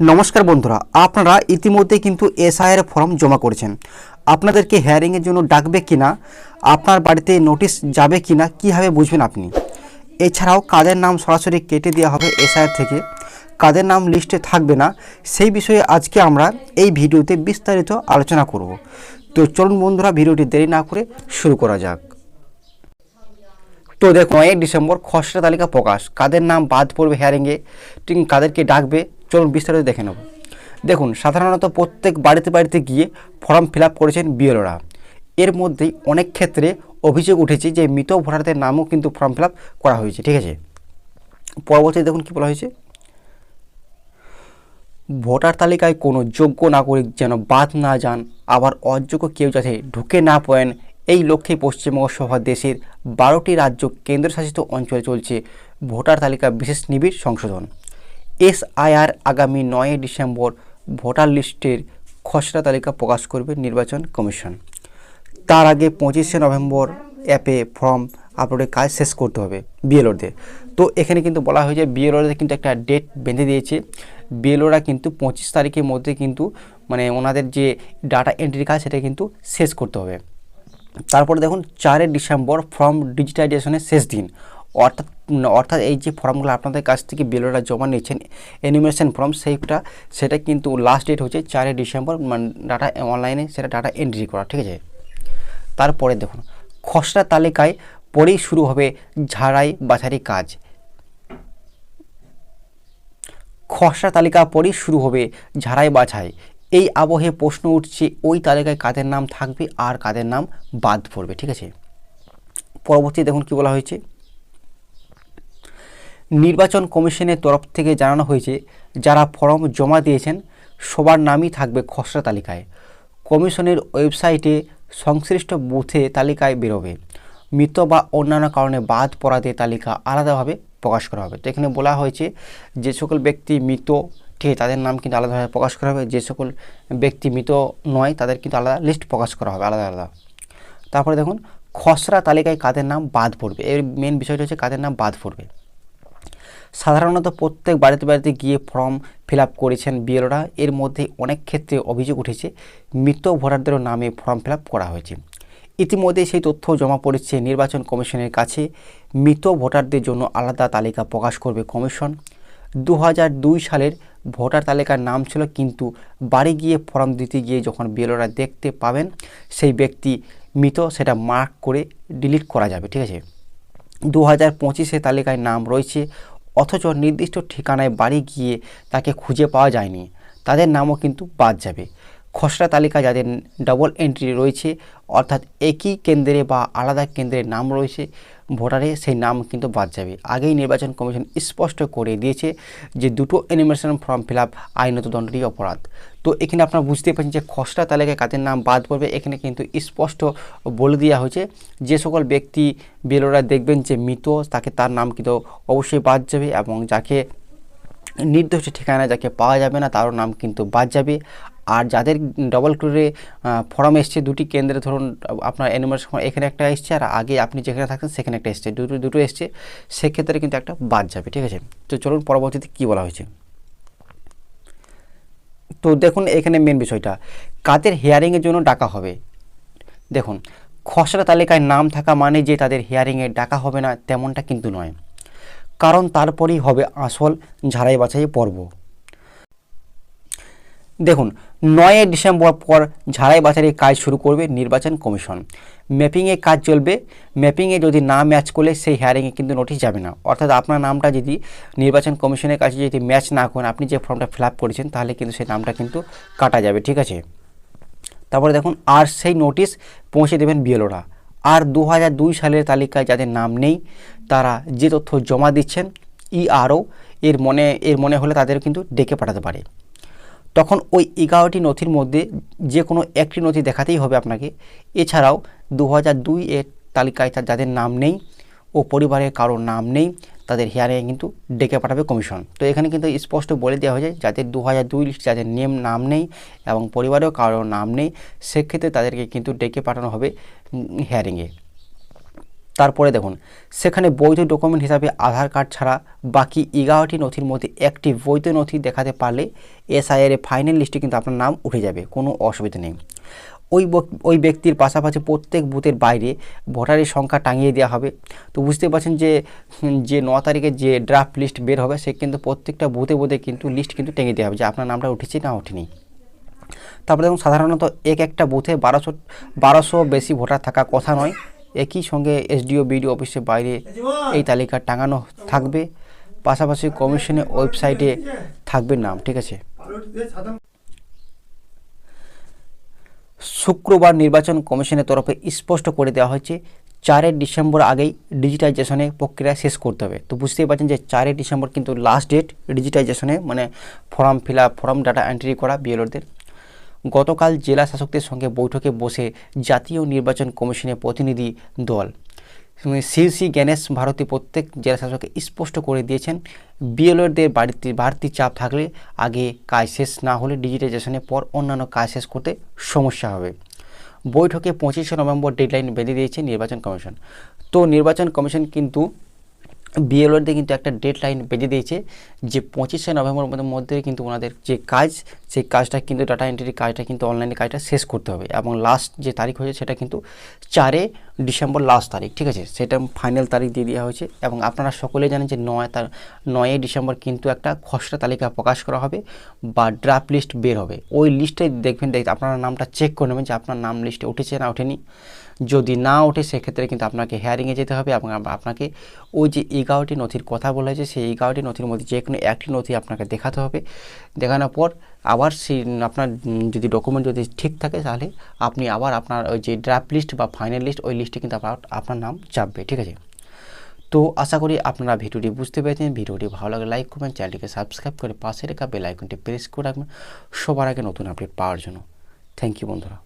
নমস্কার বন্ধুরা, আপনারা ইতিমধ্যে কিন্তু এসআইয়ের ফর্ম জমা করেছেন। আপনাদেরকে হেয়ারিংয়ের জন্য ডাকবে কিনা, আপনার বাড়িতে নোটিশ যাবে কিনা, কীভাবে বুঝবেন আপনি? এছাড়াও কাদের নাম সরাসরি কেটে দেওয়া হবে এসআইয়ের থেকে, কাদের নাম লিস্টে থাকবে না, সেই বিষয়ে আজকে আমরা এই ভিডিওতে বিস্তারিত আলোচনা করব। তো চলুন বন্ধুরা, ভিডিওটি দেরি না করে শুরু করা যাক। তো দেখুন নয় ডিসেম্বর খসড়া তালিকা প্রকাশ। কাদের নাম বাদ পড়বে হেয়ারিংয়ে ঠিক কাদেরকে ডাকবে চলুন বিস্তারিত দেখে নেব। দেখুন, সাধারণত প্রত্যেক বাড়িতে বাড়িতে গিয়ে ফর্ম ফিল করেছেন বিএলওরা এর মধ্যেই অনেক ক্ষেত্রে অভিযোগ উঠেছে যে মৃত ভোটারদের নামও কিন্তু ফর্ম ফিল করা হয়েছে, ঠিক আছে? পরবর্তী দেখুন কী বলা হয়েছে। ভোটার তালিকায় কোনো যোগ্য নাগরিক যেন বাদ না যান, আবার অযোগ্য কেউ যাতে ঢুকে না পড়েন, এই লক্ষ্যে পশ্চিমবঙ্গ সহ দেশের বারোটি রাজ্য কেন্দ্রশাসিত অঞ্চলে চলছে ভোটার তালিকা বিশেষ নিবিড় সংশোধন। এসআইআর আগামী নয় ডিসেম্বর ভোটার লিস্টের খসড়া তালিকা প্রকাশ করবে নির্বাচন কমিশন। তার আগে পঁচিশে নভেম্বর অ্যাপে ফর্ম আপলোডের কাজ শেষ করতে হবে বিএলওদের। তো এখানে কিন্তু বলা হয়েছে বিএলওদের কিন্তু একটা ডেট বেঁধে দিয়েছে। বিএলওরা কিন্তু পঁচিশ তারিখের মধ্যে কিন্তু মানে ওনাদের যে ডাটা এন্ট্রি কাজ সেটা কিন্তু শেষ করতে হবে। তারপরে দেখুন চারই ডিসেম্বর ফর্ম ডিজিটাইজেশনের শেষ দিন। অর্থাৎ অর্থাৎ এই যে ফর্মগুলো আপনাদের কাছ থেকে বিএলওরা জমা নিচ্ছেন অ্যানিমেশন ফর্ম সেইটা, সেটা কিন্তু লাস্ট ডেট হচ্ছে চারই ডিসেম্বর মানে ডাটা অনলাইনে সেটা ডাটা এন্ট্রি করা, ঠিক আছে? তারপরে দেখুন, খসড়া তালিকায় পরেই শুরু হবে ঝাড়াই বাছারি কাজ। খসড়া তালিকা পরেই শুরু হবে ঝাড়াই বাছাই। এই আবহে প্রশ্ন উঠছে, ওই তালিকায় কাদের নাম থাকবে আর কাদের নাম বাদ পড়বে, ঠিক আছে? পরবর্তী দেখুন কি বলা হয়েছে। নির্বাচন কমিশনের তরফ থেকে জানানো হয়েছে, যারা ফর্ম জমা দিয়েছেন, সবার নামই থাকবে খসড়া তালিকায়। কমিশনের ওয়েবসাইটে সংশ্লিষ্ট বুথে তালিকায় বেরোবে। মৃত বা অন্যান্য কারণে বাদ পড়াতে তালিকা আলাদাভাবে প্রকাশ করা হবে। তো এখানে বলা হয়েছে, যে সকল ব্যক্তি মৃত ঠিক তাদের নাম কিন্তু আলাদাভাবে প্রকাশ করা হবে। যে সকল ব্যক্তি মৃত নয়, তাদের কিন্তু আলাদা লিস্ট প্রকাশ করা হবে, আলাদা আলাদা। তারপরে দেখুন, খসড়া তালিকায় কাদের নাম বাদ পড়বে? এর মেন বিষয়টা হচ্ছে কাদের নাম বাদ পড়বে। সাধারণত প্রত্যেক বাড়িতে বাড়িতে গিয়ে ফর্ম ফিল আপ করেছেন বিএলওরা। এর মধ্যে অনেক ক্ষেত্রে অভিযোগ উঠেছে, মৃত ভোটারদেরও নামে ফর্ম ফিল করা হয়েছে। ইতিমধ্যে সেই তথ্য জমা পড়েছে নির্বাচন কমিশনের কাছে। মৃত ভোটারদের জন্য আলাদা তালিকা প্রকাশ করবে কমিশন। দু সালের ভোটার তালিকার নাম ছিল, কিন্তু বাড়ি গিয়ে ফর্ম দিতে গিয়ে যখন বিএলওরা দেখতে পাবেন, সেই ব্যক্তি মৃত, সেটা মার্ক করে ডিলিট করা যাবে, ঠিক আছে? দু হাজার পঁচিশে তালিকায় নাম রয়েছে অথচ নির্দিষ্ট ঠিকানায় বাড়ি গিয়ে তাকে খুঁজে পাওয়া যায়নি। তাদের নামও কিন্তু বাদ যাবে। খসড়া তালিকা যাদের ডবল এন্ট্রি রয়েছে, অর্থাৎ একই কেন্দ্রে বা আলাদা কেন্দ্রের নাম রয়েছে ভোটারে সেই নাম কিন্তু বাদ যাবে। আগেই নির্বাচন কমিশন স্পষ্ট করে দিয়েছে যে দুটো অ্যানিমেশন ফর্ম ফিল আপ আইনত দণ্ডটি অপরাধ। তো এখানে আপনারা বুঝতে পারছেন যে খসড়া তালিকায় কাদের নাম বাদ পড়বে। এখানে কিন্তু স্পষ্ট বলে দেওয়া হয়েছে যে সকল ব্যক্তি বেলোরা দেখবেন যে মৃত, তাকে তার নাম কিন্তু অবশ্যই বাদ যাবে এবং যাকে নির্দিষ্ট ঠিকানা যাকে পাওয়া যাবে না, তারও নাম কিন্তু বাদ যাবে। আর যাদের ডবল ক্লোরে ফর্ম এসছে, দুটি কেন্দ্রে ধরুন, আপনার এনিমেশন এখানে একটা এসছে আর আগে আপনি যেখানে থাকতেন সেখানে একটা এসছে। দুটো দুটো এসছে, সেক্ষেত্রে কিন্তু একটা বাদ যাবে, ঠিক আছে? তো চলুন পরবর্তীতে কী বলা হয়েছে? তো দেখুন, এখানে মেন বিষয়টা। কাদের হিয়ারিংয়ের জন্য ডাকা হবে? দেখুন, খসড়া তালিকায় নাম থাকা মানে যে তাদের হিয়ারিংয়ে ডাকা হবে না, তেমনটা কিন্তু নয়। কারণ তারপরেই হবে আসল ঝাড়াই বাছাই পর্ব। দেখুন নয় ডিসেম্বর পর ঝাড়াই বাছাইয়ের কাজ শুরু করবে নির্বাচন কমিশন। ম্যাপিংয়ে কাজ চলবে। ম্যাপিংয়ে যদি না ম্যাচ করলে সেই হেয়ারিংয়ে কিন্তু নোটিশ যাবে না। অর্থাৎ আপনার নামটা যদি নির্বাচন কমিশনের কাছে যদি ম্যাচ না করেন, আপনি যে ফর্মটা ফিল করেছেন, তাহলে কিন্তু সেই নামটা কিন্তু কাটা যাবে, ঠিক আছে? তারপরে দেখুন, আর সেই নোটিশ পৌঁছে দেবেন বিএলওরা। আর দু সালের তালিকায় যাদের নাম নেই, তারা যে তথ্য জমা দিচ্ছেন ইআরও এর মনে এর মনে হলে তাদের কিন্তু ডেকে পাঠাতে পারে। তখন ওই এগারোটি নথির মধ্যে যে কোনো একটি নথি দেখাতেই হবে আপনাকে। এছাড়াও দু হাজার দুই এর তালিকায় যাদের নাম নেই ও পরিবারের কারোর নাম নেই, তাদের হিয়ারিংয়ে কিন্তু ডেকে পাঠাবে কমিশন তো এখানে কিন্তু স্পষ্ট বলে দেওয়া হয়েছে, যাদের দু হাজার দুই লিস্ট যাদের নেম নাম নেই এবং পরিবারেও কারোর নাম নেই, সেক্ষেত্রে তাদেরকে কিন্তু ডেকে পাঠানো হবে হিয়ারিংয়ে তারপরে দেখুন, সেখানে বৈধ ডকুমেন্ট হিসাবে আধার কার্ড ছাড়া বাকি এগারোটি নথির মধ্যে একটি বৈধ নথি দেখাতে পারলে এসআইআর এর ফাইনাল লিস্টে কিন্তু আপনার নাম উঠে যাবে, কোনো অসুবিধা নেই। ওই ওই ব্যক্তির পাশাপাশি প্রত্যেক বুথের বাইরে ভোটারের সংখ্যা টাঙিয়ে দেওয়া হবে। তো বুঝতে পারছেন যে যে ন তারিখে যে ড্রাফট লিস্ট বের হবে, সে কিন্তু প্রত্যেকটা বুথে বুথে কিন্তু লিস্ট কিন্তু টেঙে দেওয়া হবে, যে আপনার নামটা উঠেছে না ওঠেনি। তারপরে দেখুন, সাধারণত এক একটা বুথে বারোশো বারোশো বেশি ভোটার থাকা কথা নয়। একই সঙ্গে এসডিও বিডিও অফিসের বাইরে এই তালিকা টাঙানো থাকবে। পাশাপাশি কমিশনের ওয়েবসাইটে থাকবে নাম ঠিক আছে? শুক্রবার নির্বাচন কমিশনের তরফে স্পষ্ট করে দেওয়া হয়েছে চারই ডিসেম্বর আগেই ডিজিটাইজেশনের প্রক্রিয়া শেষ করতে হবে। তো বুঝতেই পারছেন যে চারই ডিসেম্বর কিন্তু লাস্ট ডেট ডিজিটাইজেশনে মানে form fill up form data entry করা বিএলওদের গতকাল জেলা শাসকদের সঙ্গে বৈঠকে বসে জাতীয় নির্বাচন কমিশনের প্রতিনিধি দল। সিসি গণেশ ভারতী প্রত্যেক জেলা শাসককে স্পষ্ট করে দিয়েছেন, বিএলওদের বাড়িতে বাড়তি চাপ থাকলে আগে কাজ শেষ না হলে ডিজিটাইজেশনের পর অন্যান্য কাজ শেষ করতে সমস্যা হবে। বৈঠকে পঁচিশে নভেম্বর ডেডলাইন বেঁধে দিয়েছে নির্বাচন কমিশন। তো নির্বাচন কমিশন কিন্তু বিএলওদের কিন্তু একটা ডেড লাইন বেঁধে দিয়েছে যে পঁচিশে নভেম্বরের মধ্যে কিন্তু ওনাদের যে কাজ, সেই কাজটা কিন্তু ডাটা এন্ট্রির কাজটা কিন্তু অনলাইনে কাজটা শেষ করতে হবে এবং লাস্ট যে তারিখ হয়েছে সেটা কিন্তু চারে ডিসেম্বর লাস্ট তারিখ, ঠিক আছে? সেটা ফাইনাল তারিখ দিয়ে দেওয়া হয়েছে এবং আপনারা সকলেই জানেন যে নয় তার, নয়ই ডিসেম্বর কিন্তু একটা খসড়া তালিকা প্রকাশ করা হবে বা ড্রাফট লিস্ট বের হবে। ওই লিস্টে দেখবেন দেখ আপনারা নামটা চেক করে নেবেন যে আপনার নাম লিস্টে উঠেছে না ওঠেনি। যদি না ওঠে, সেক্ষেত্রে কিন্তু আপনাকে হেয়ারিংয়ে যেতে হবে এবং আপনাকে ওই যে এগারোটি নথির কথা বলা হয়েছে, সেই এগারোটি নথির মধ্যে যে কোনো একটি নথি আপনাকে দেখাতে হবে। দেখানোর পর আবার সেই আপনার যদি ডকুমেন্ট যদি ঠিক থাকে তাহলে আপনি আবার আপনার ওই যে ড্রাফট লিস্ট বা ফাইনাল লিস্ট ওই লিস্টে কিন্তু আপনার আপনার নাম চাপবে ঠিক আছে? তো আশা করি আপনারা ভিডিওটি বুঝতে পেরেছেন। ভিডিওটি ভালো লাগে লাইক করবেন চ্যানেলটিকে সাবস্ক্রাইব করে পাশে রেখা বেল আইকনটি প্রেস করে রাখবেন। সবার আগে নতুন আপডেট পাওয়ার জন্য। থ্যাংক ইউ বন্ধুরা।